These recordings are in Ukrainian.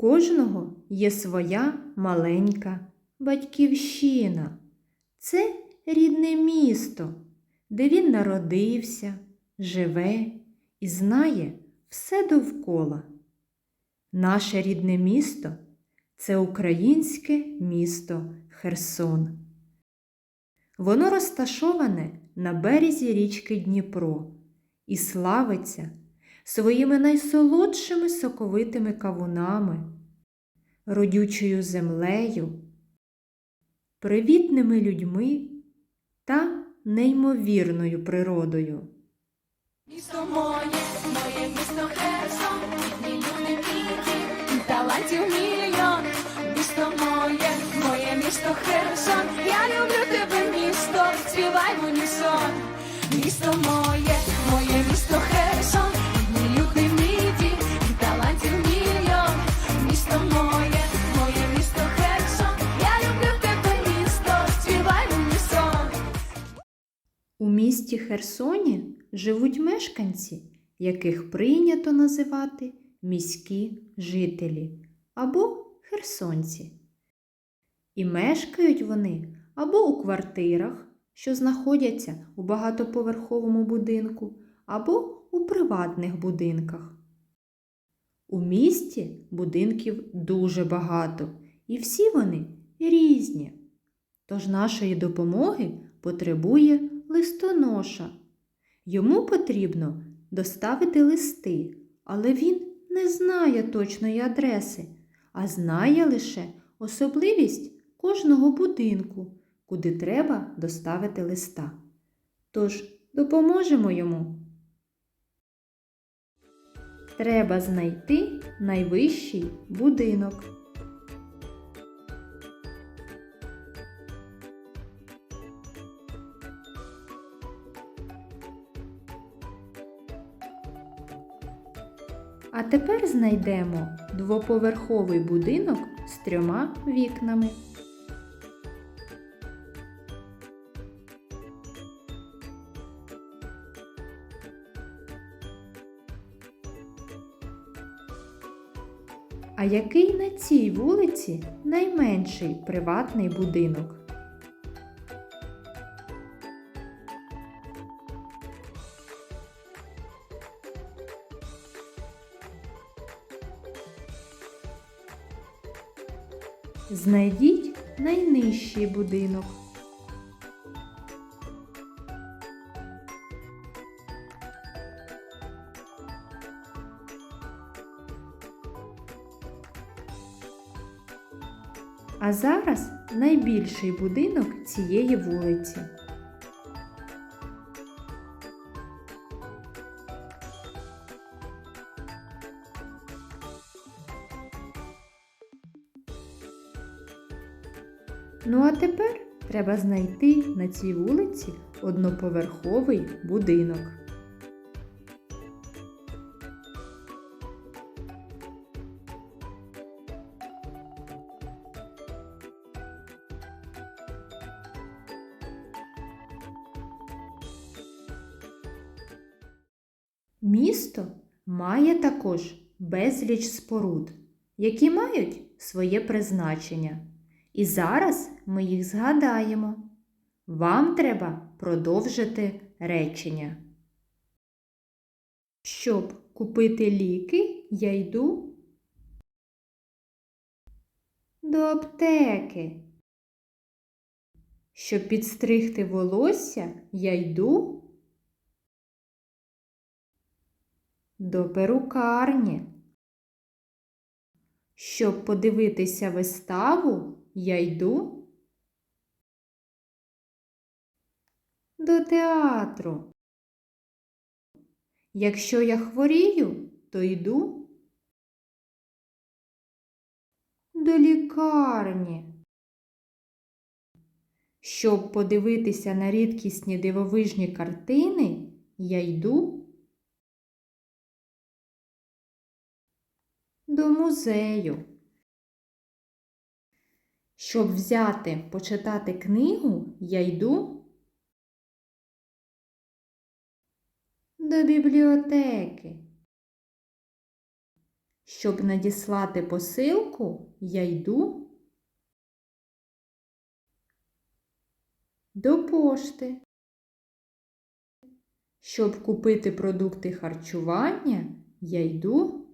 кожного є своя маленька батьківщина. Це рідне місто, де він народився, живе і знає все довкола. Наше рідне місто це українське місто Херсон. Воно розташоване на березі річки Дніпро і славиться своїми найсолодшими соковитими кавунами, родючою землею, привітними людьми та неймовірною природою. Місто моє, моє місто Херсон, бідні люди бідні, талантів мільйон. Місто моє, моє місто Херсон, я люблю тебе, місто, співай в унісон. Місто моє місті Херсоні живуть мешканці, яких прийнято називати міські жителі або херсонці. І мешкають вони або у квартирах, що знаходяться у багатоповерховому будинку, або у приватних будинках. У місті будинків дуже багато, і всі вони різні. Тож нашої допомоги потребує листоноша. Йому потрібно доставити листи, але він не знає точної адреси, а знає лише особливість кожного будинку, куди треба доставити листа. Тож допоможемо йому. Треба знайти найвищий будинок. А тепер знайдемо двоповерховий будинок з трьома вікнами. А який на цій вулиці найменший приватний будинок? Знайдіть найнижчий будинок. А зараз найбільший будинок цієї вулиці. Ну а тепер треба знайти на цій вулиці одноповерховий будинок. Місто має також безліч споруд, які мають своє призначення. І зараз ми їх згадаємо. Вам треба продовжити речення. Щоб купити ліки, я йду до аптеки. Щоб підстригти волосся, я йду до перукарні. Щоб подивитися виставу, я йду до театру. Якщо я хворію, то йду до лікарні. Щоб подивитися на рідкісні дивовижні картини, я йду до музею. Щоб взяти почитати книгу, я йду до бібліотеки. Щоб надіслати посилку, я йду до пошти. Щоб купити продукти харчування, я йду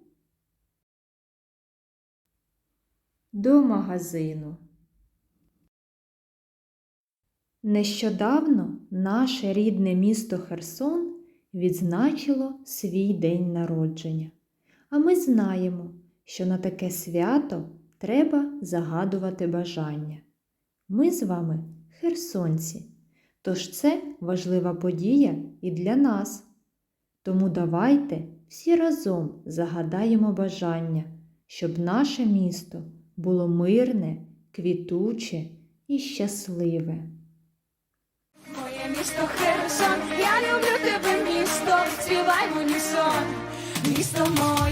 до магазину. Нещодавно наше рідне місто Херсон відзначило свій день народження. А ми знаємо, що на таке свято треба загадувати бажання. Ми з вами херсонці, тож це важлива подія і для нас. Тому давайте всі разом загадаємо бажання, щоб наше місто було мирне, квітуче і щасливе. Місто Херсон, я люблю тебе, місто, співай в унісон. Місто моє.